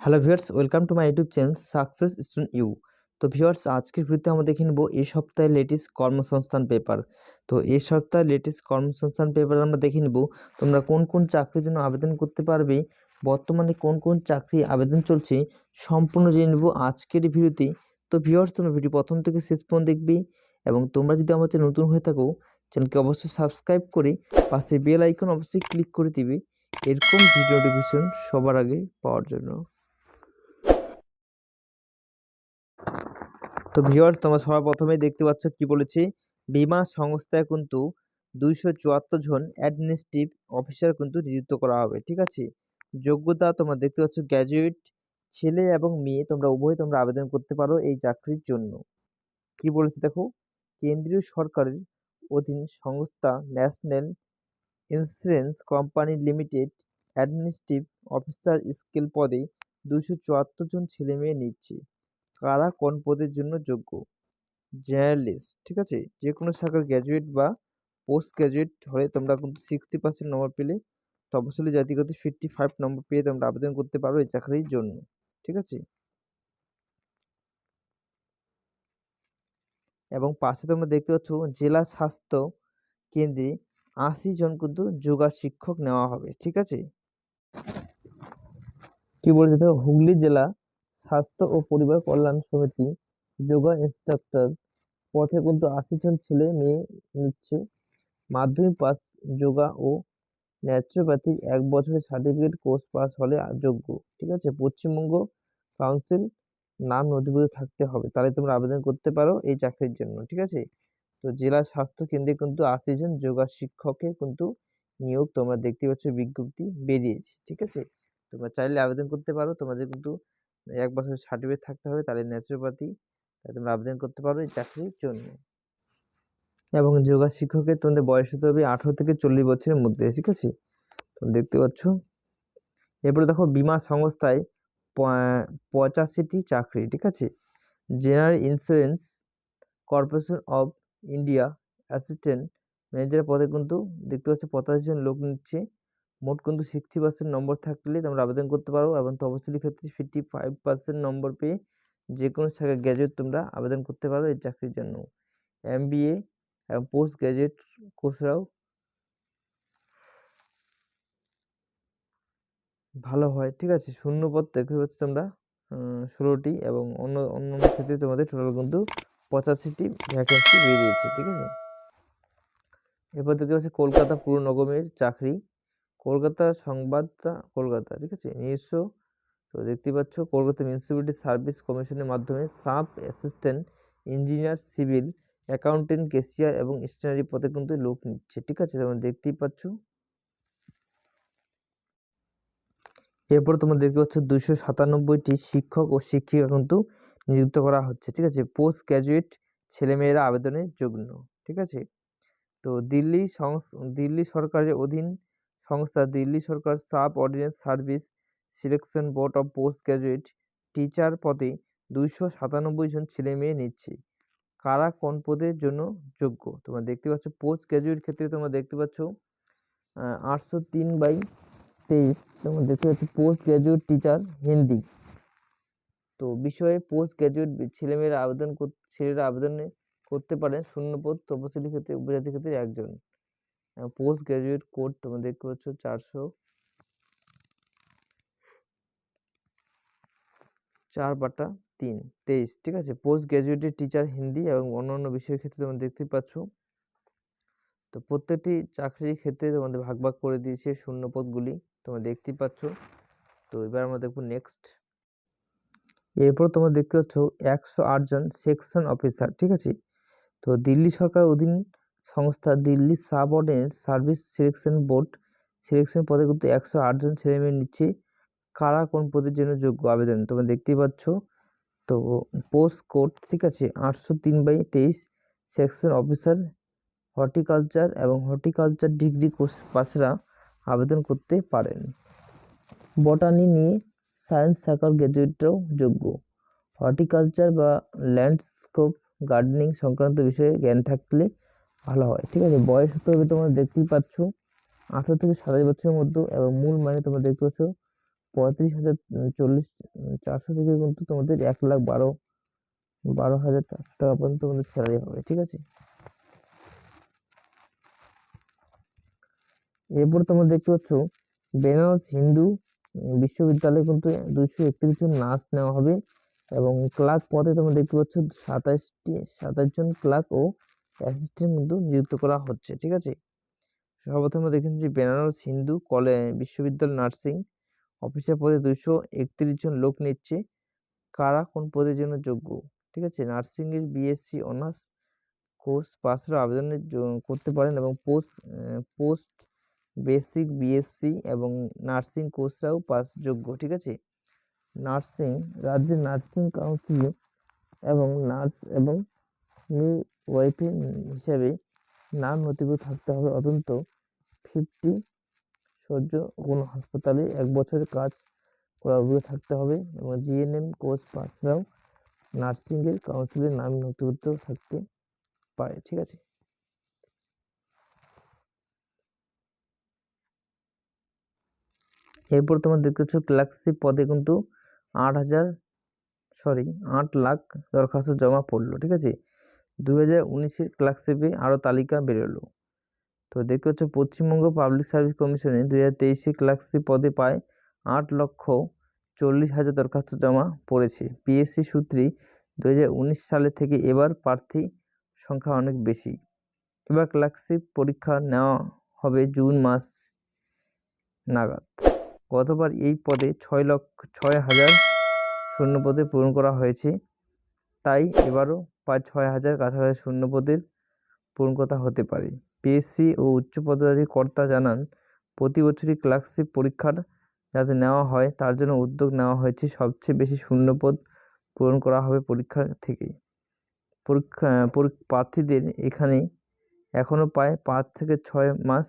Hello viewers welcome to my YouTube channel success student you তো viewers আজকের ভিডিওতে আমরা দেখে নেব এই সপ্তাহের লেটেস্ট কর্মসংস্থান পেপার তো এই সপ্তাহের লেটেস্ট কর্মসংস্থান পেপার আমরা দেখে নেব, তোমরা কোন কোন চাকরির জন্য আবেদন করতে পারবে, বর্তমানে কোন কোন চাকরি আবেদন চলছে, সম্পূর্ণ জেনে নেব আজকের ভিডিওতে তো। ভিউয়ার্স তোমরা ভিডিও প্রথম থেকে শেষ পর্যন্ত দেখবে এবং তোমরা যদি আমার চ্যানেল নতুন হয়ে থাকো চ্যানেলকে অবশ্যই সাবস্ক্রাইব করে পাশে বেল আইকন অবশ্যই ক্লিক করে দিবে। এরকম ভিডিও নোটিফিকেশন সবার আগে পাওয়ার জন্য। তো ভিউয়ার্স তোমরা সবার প্রথমেই দেখতে পাচ্ছ কি বলেছে। বিমা সংস্থায় কিন্তু দুইশো চুয়াত্তর জন অ্যাডমিনিস্ট্রেটিভ অফিসার কিন্তু নিযুক্ত করা হবে, ঠিক আছে? যোগ্যতা তোমরা দেখতে পাচ্ছ গ্র্যাজুয়েট ছেলে এবং মেয়ে, তোমরা উভয় তোমরা আবেদন করতে পারো এই চাকরির জন্য। কি বলেছে দেখো? কেন্দ্রীয় সরকারের অধীন সংস্থা national insurance company limited administrative officer scale পদে দুশো চুয়াত্তর জন ছেলে মেয়ে নিচ্ছে। কারা কোন পদের জন্য যোগ্য? জেনারেলিস্ট ঠিক আছে? যে কোনো শাখার গ্র্যাজুয়েট বা পোস্ট গ্র্যাজুয়েট হলে তোমরা কিন্তু সিক্সটি পার্সেন্ট নম্বর পেলে। তপশিলি জাতিগত ফিফটি ফাইভ নম্বর পেয়ে তোমরা আবেদন করতে পারো এই চাকরির জন্য, ঠিক আছে? এবং পাশে তোমরা দেখতে পাচ্ছ জেলা স্বাস্থ্য কেন্দ্রে আশি জন কিন্তু যোগা শিক্ষক নেওয়া হবে, ঠিক আছে? কি বলছে দেখো, হুগলি জেলা স্বাস্থ্য ও পরিবার কল্যাণ সমিতি যোগা ইনস্ট্রাক্টর পথে কিন্তু আশি জন ছেলে মেয়ে নিচ্ছে। মাধ্যমিক পাস যোগা ও ন্যাচুরোপ্যাথি এক বছরের সার্টিফিকেট কোর্স পাস হলে যোগ্য, ঠিক আছে? পশ্চিমবঙ্গ কাউন্সিল নাম নথিভুক্ত থাকতে হবে, তাহলে তোমরা আবেদন করতে পারো এই চাকরির জন্য, ঠিক আছে? তো জেলা স্বাস্থ্য কেন্দ্রে কিন্তু আশি জন যোগা শিক্ষকের কিন্তু নিয়োগ তোমরা দেখতে পাচ্ছ, বিজ্ঞপ্তি বেরিয়েছে, ঠিক আছে? তোমরা চাইলে আবেদন করতে পারো, তোমাদের কিন্তু এক বছরের সার্টিফিকেট থাকতে হবে, তাহলে ন্যাচুরোপ্যাথি তোমরা আবেদন করতে পারবে চাকরির জন্য। এবং যোগা শিক্ষকের তোমাদের বয়স হতে হবে আঠারো থেকে চল্লিশ বছরের মধ্যে, ঠিক আছে? তোমরা দেখতে পাচ্ছ। এরপরে দেখো, বিমা সংস্থায় পঁচাশিটি চাকরি, ঠিক আছে? General insurance corporation of India assistant manager পদে কিন্তু দেখতে পাচ্ছ, পঁচাশি জন লোক নিচ্ছে। মোট কিন্তু সিক্সটি পার্সেন্ট নম্বর থাকলে তোমরা আবেদন করতে পারো এবং তফসিলি ক্ষেত্রে ফিফটি ফাইভ পার্সেন্ট নম্বর পেয়ে যে কোনো শাখায় গ্র্যাজুয়েট তোমরা আবেদন করতে পারো এই চাকরির জন্য। এম এবং পোস্ট গ্র্যাজুয়েট কোর্সরাও ভালো হয়, ঠিক আছে? শূন্য পদ দেখতে পাচ্ছ তোমরা ষোলোটি এবং অন্য অন্য ক্ষেত্রে তোমাদের টোটাল কিন্তু পঁচাশিটি ভ্যাকেন্সি বেরিয়েছে, ঠিক আছে? এরপর দেখতে পাচ্ছি কলকাতা পুর নগমের চাকরি। কলকাতা সংবাদটা, কলকাতা, ঠিক আছে? নিজস্ব, তো দেখতে পাচ্ছ কলকাতা মিউনিসিপ্যালিটি সার্ভিস কমিশনের মাধ্যমে sub assistant engineer, civil, accountant, cashier এবং স্টেশনারি পদে কিন্তু লোক নিচ্ছে, ঠিক আছে? তোমরা দেখতেই পাচ্ছ। এরপর তোমরা দেখতে পাচ্ছ দুশো সাতানব্বইটি শিক্ষক ও শিক্ষিকা কিন্তু নিযুক্ত করা হচ্ছে, ঠিক আছে? পোস্ট গ্র্যাজুয়েট ছেলেমেয়েরা আবেদনের যোগ্য ঠিক আছে? তো দিল্লি সংস, দিল্লি সরকারের অধীন সংস্থা দিল্লি সরকার subordinate service selection board of post graduate teacher পদে দুইশো সাতানব্বই জন ছেলে মেয়ে নিচ্ছে। কারা কোন পদের জন্য যোগ্য? তোমরা দেখতে পাচ্ছ, পোস্ট গ্র্যাজুয়েট ক্ষেত্রে তোমরা দেখতে পাচ্ছ আটশো তিন বাই তেইশ। তোমরা দেখতে পাচ্ছ, পোস্ট গ্র্যাজুয়েট টিচার, হিন্দি। তো বিষয়ে পোস্ট গ্র্যাজুয়েট ছেলেমেয়েরা আবেদন ছেলেরা আবেদন করতে পারে শূন্যপদ তপশিলি ক্ষেত্রে, উপজাতি ক্ষেত্রে একজন। পোস্ট গ্র্যাজুয়েট কোড তোমরা দেখতে পাচ্ছ চারশো। চার বাটা তিন, তেইশ, ঠিক আছে? পোস্ট গ্র্যাজুয়েটের টিচার হিন্দি এবং অন্যান্য বিষয়ের ক্ষেত্রে তোমরা দেখতে পাচ্ছ। তো প্রত্যেকটি চাকরির ক্ষেত্রে তোমাদের ভাগ ভাগ করে দিয়েছে শূন্য পদগুলি তোমরা দেখতেই পাচ্ছ। তো এবার আমরা দেখব নেক্সট এরপর তোমরা দেখতে পাচ্ছ একশো আটজন সেকশন অফিসার ঠিক আছে? তো দিল্লি সরকার অধীন সংস্থা Delhi subordinate service selection board, selection পদে কিন্তু একশো আটজন ছেলেমেয়ে নিচ্ছে। কারা কোন পদের জন্য যোগ্য? আবেদন তোমরা দেখতেই পাচ্ছ। তো পোস্ট কোড, ঠিক আছে? আটশো তিন বাই তেইশ, সেকশন অফিসার, হর্টিকালচার এবং হর্টিকালচার ডিগ্রি কোর্স পাশরা আবেদন করতে পারেন। বটানি নিয়ে সায়েন্স শাখার গ্র্যাজুয়েটরাও যোগ্য। হর্টিকালচার বা ল্যান্ডস্কেপ গার্ডেনিং সংক্রান্ত বিষয়ে জ্ঞান থাকলে ভালো হয়। ঠিক আছে, বয়স হতে হবে তোমরা দেখতেই পাচ্ছ। আঠেরো থেকে সাতাশ বছরের মধ্যে এবং মূল মানে তোমরা দেখতে পাচ্ছ, পঁয়ত্রিশ হাজার চল্লিশ চারশো থেকে কিন্তু তোমাদের এক লাখ বারো বারো হাজার টাকা পর্যন্ত তোমাদের স্যালারি হবে, ঠিক আছে? এরপর তোমরা দেখতে পাচ্ছ, বেনারস হিন্দু বিশ্ববিদ্যালয়ে কিন্তু দুইশো একত্রিশ জন নার্স নেওয়া হবে এবং ক্লার্ক পদে তোমরা দেখতে পাচ্ছ সাতাশটি, সাতাশ জন ক্লার্ক ও অ্যাসিস্ট্যান্ট কিন্তু নিযুক্ত করা হচ্ছে, ঠিক আছে? সর্বপ্রথম দেখেন যে বেনারস হিন্দু কলে, বিশ্ববিদ্যালয় নার্সিং অফিসার পদে দুশো একত্রিশ জন লোক নিচ্ছে। কারা কোন পদের জন্য যোগ্য? ঠিক আছে? নার্সিংয়ের বিএসসি অনার্স কোর্স পাসরা আবেদনের করতে পারেন এবং পোস্ট পোস্ট বেসিক বিএসসি এবং নার্সিং কোর্সরাও পাস যোগ্য, ঠিক আছে? নার্সিং, রাজ্যের নার্সিং কাউন্সিল এবং নার্স এবং ওয়াইফি হিসাবে নাম নথিভুক্ত থাকতে হবে। অত্যন্ত ফিফটি সহ্য কোনো হাসপাতালে এক বছরের কাজ করার অভিজ্ঞতা থাকতে হবে এবং জিএনএম কোর্স পাসরাও নার্সিংয়ের কাউন্সিলের নাম নথিভুক্ত থাকতে পারে, ঠিক আছে? এরপর তোমার দেখতে পাচ্ছ ক্লার্কশিপ পদে কিন্তু আট হাজার, সরি, আট লাখ দরখাস্ত জমা পড়ল, ঠিক আছে? দু হাজার উনিশের ক্লার্কশিপে আরও তালিকা বেরোলো। তো দেখতে পাচ্ছ, পশ্চিমবঙ্গ পাবলিক সার্ভিস কমিশনে দু হাজার তেইশে ক্লার্কশিপ পদে পায় আট লক্ষ চল্লিশ হাজার দরখাস্ত জমা পড়েছে। পিএসসি সূত্রে দু হাজার উনিশ সালে থেকে এবার প্রার্থী সংখ্যা অনেক বেশি। এবার ক্লার্কশিপ পরীক্ষা নেওয়া হবে জুন মাস নাগাদ। গতবার এই পদে ছয় লক্ষ, ছয় হাজার শূন্য পদে পূরণ করা হয়েছে। তাই এবারও প্রায় ছয় হাজার কাছাকাছি শূন্য পদের পূরণ কথা হতে পারে। পিএসসি ও উচ্চ পদধারী কর্তা জানান, প্রতি বছরই ক্লার্কশিপ পরীক্ষার যাতে নেওয়া হয়, তার জন্য উদ্যোগ নেওয়া হয়েছে। সবচেয়ে বেশি শূন্যপদ পূরণ করা হবে পরীক্ষা থেকে পরীক্ষা প্রার্থীদের এখানে এখনও প্রায় পাঁচ থেকে ছয় মাস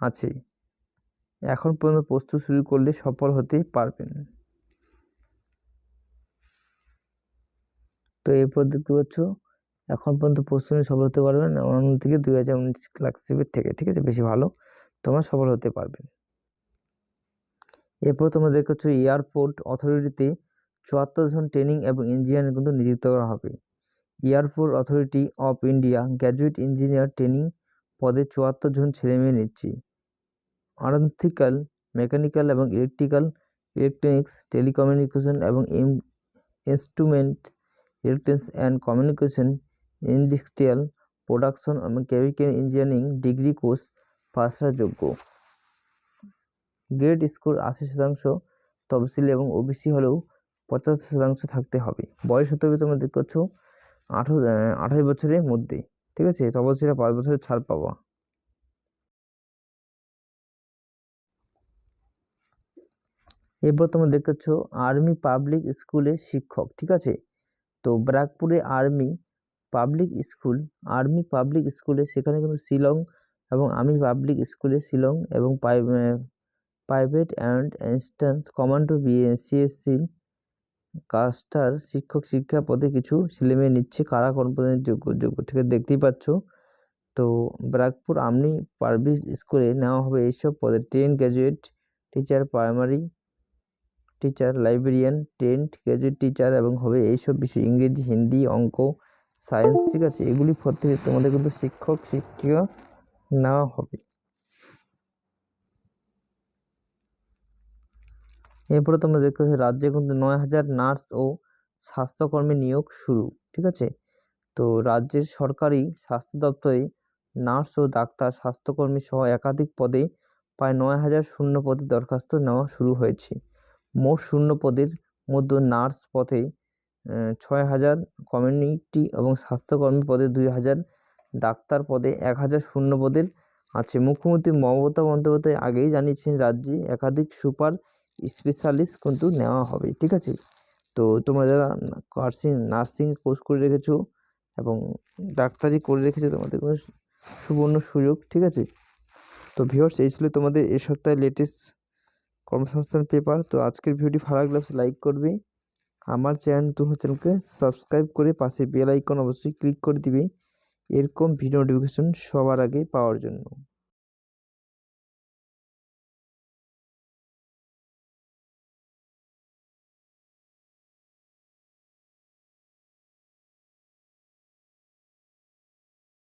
আছে। এখন পর্যন্ত প্রস্তুত শুরু করলে সফল হতে পারবেন। তো এরপর দেখতে পাচ্ছ এখন পর্যন্ত প্রস্তুতি সফল হতে পারবেন অন্য থেকে দুই হাজার উনিশ ক্লার্কশিপের থেকে, ঠিক আছে? বেশি ভালো, তোমরা সফল হতে পারবেন এরপর তোমরা দেখতে পাচ্ছ এয়ারপোর্ট অথরিটিতে চুয়াত্তর জন ট্রেনিং এবং ইঞ্জিনিয়ার কিন্তু নিযুক্ত করা হবে। Airport authority of India graduate engineer training পদে চুয়াত্তর জন ছেলেমেয়ে নিচ্ছে। আরন্থিক্যাল মেকানিক্যাল এবং ইলেকট্রিক্যাল, ইলেকট্রনিক্স, টেলিকমিউনিকেশন এবং instrument electronics and communication industrial production এবং কেমিক্যাল ইঞ্জিনিয়ারিং ডিগ্রি কোর্স যোগ্য। গ্রেড স্কোর আশি শতাংশ, তফসিলি এবং ওবিসি হলেও পঁচাত্তর শতাংশ থাকতে হবে। বয়স হতে হবে তোমরা দেখতে পাচ্ছ, আঠেরো আঠাশ বছরের মধ্যে, ঠিক আছে? তফসিলে পাঁচ বছরের ছাড় পাওয়া এরপর তোমরা দেখতে পাচ্ছ আর্মি পাবলিক স্কুলে শিক্ষক, ঠিক আছে? তো ব্রাকপুরে army public school, army public স্কুলে সেখানে কিন্তু শিলং এবং আমি পাবলিক স্কুলে শিলং এবং private and instance commando CSC caster শিক্ষক শিক্ষা পদে কিছু ছেলেমেয়ে নিচ্ছে, কারা কোন পদে যোগ্য যোগ্য আছে দেখতেই পাচ্ছ। তো ব্রাকপুর আর্মি পাবলিক স্কুলে নেওয়া হবে এইসব পদে। Trained graduate teacher primary teacher librarian trained graduate teacher এবং হবে এইসব বিষয়, ইংরেজি, হিন্দি, অঙ্ক সায়েন্স ঠিক আছে? এগুলি থেকে তোমাদের কিন্তু শিক্ষক, শিক্ষিকা নেওয়া হবে। এরপরে তোমরা দেখতে পাচ্ছ, রাজ্যে কিন্তু নয় হাজার নার্স ও স্বাস্থ্যকর্মী নিয়োগ শুরু, ঠিক আছে? তো রাজ্যের সরকারি স্বাস্থ্য দপ্তরে নার্স ও ডাক্তার স্বাস্থ্যকর্মী সহ একাধিক পদে প্রায় নয় হাজার শূন্য পদে দরখাস্ত নেওয়া শুরু হয়েছে। মোট শূন্য পদের মধ্যে নার্স পদে ছয় হাজার কমিউনিটি এবং স্বাস্থ্যকর্মী পদে দুই হাজার, ডাক্তার পদে এক হাজার শূন্য পদের আছে। মুখ্যমন্ত্রী মমতা বন্দ্যোপাধ্যায় আগেই জানিয়েছেন, রাজ্যে একাধিক সুপার স্পেশালিস্ট কিন্তু নেওয়া হবে, ঠিক আছে? তো তোমরা যারা নার্সিং নার্সিং কোর্স করে রেখেছো এবং ডাক্তারি করে রেখেছো, তোমাদের কোনো সুবর্ণ সুযোগ, ঠিক আছে? তো ভিউয়ার্স, এই ছিল তোমাদের এ সপ্তাহে লেটেস্ট কর্মসংস্থান পেপার। তো আজকের ভিডিওটি ভালো লাগলে লাইক করবে। আমার চ্যানেল নতুন চ্যানেলকে সাবস্ক্রাইব করে পাশে বেল আইকন অবশ্যই ক্লিক করে দিবে। এরকম ভিডিও নোটিফিকেশন সবার আগে পাওয়ার জন্য।